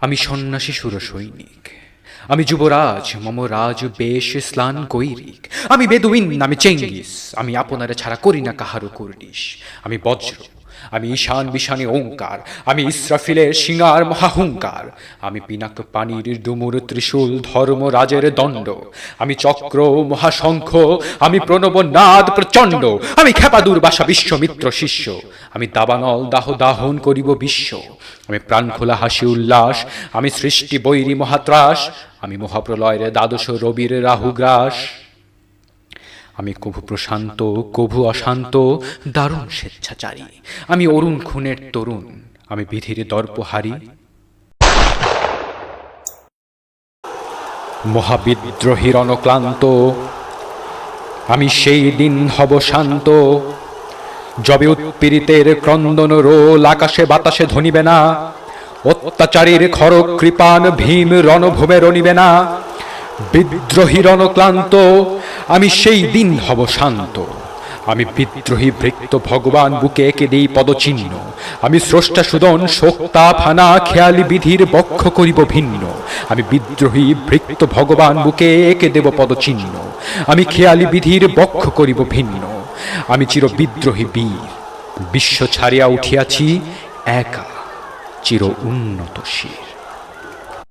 আমি সন্ন্যাসী সুর সৈনিক আমি যুবরাজ, মম রাজ, বেশ, স্লান, কৈরিক। আমি বেদুইন, আমি চেঙ্গিস। আমি আপনারে ছাড়া করি না কাহারও কুর্নিশ। আমি বজ্র। আমি ঈশান বিশানে ওঙ্কার, আমি ইসরাফিলের সিঙ্গার মহাহুঙ্কার। আমি পিনাক পানির ডুমুর ত্রিশূল ধর্ম রাজের দণ্ড। আমি চক্র মহাশঙ্খ, আমি প্রণব নাদ প্রচণ্ড। আমি খেপা দুর্বাসা বিশ্বমিত্র শিষ্য। আমি দাবানল দাহ দাহন করিব বিশ্ব। আমি প্রাণ খোলা হাসি উল্লাস। আমি সৃষ্টি বৈরী মহাত্রাস। আমি মহাপ্রলয়ের দ্বাদশ রবির রাহুগ্রাস আমি কভু প্রশান্ত, কভু অশান্ত, দারুণ স্বেচ্ছাচারী। আমি অরুণ খুনের তরুণ, আমি বিধির দর্প দর্পহারি। মহাবিদ্রোহীর অনক্লান্ত আমি সেই দিন হব শান্ত। যবে উৎপীড়িতের ক্রন্দন রোল, আকাশে বাতাসে ধনিবে না। অত্যাচারীর খড়গ কৃপান ভীম রণভূমে রণিবে না। বিদ্রোহী রণক্লান্ত, আমি সেই দিন হব শান্ত। আমি বিদ্রোহী বৃত্ত ভগবান বুকে এঁকে দেই পদচিহ্ন। আমি স্রষ্টা সুদন, শোক্তা, ফানা, খেয়ালি বিধির বক্ষ করিব ভিন্ন। আমি বিদ্রোহী বৃত্ত ভগবান বুকে এঁকে দেব পদচিহ্ন। আমি খেয়ালি বিধির বক্ষ করিব ভিন্ন। আমি চির বিদ্রোহী বীর। বিশ্ব ছাড়িয়া উঠিয়াছি একা, চির উন্নত শির।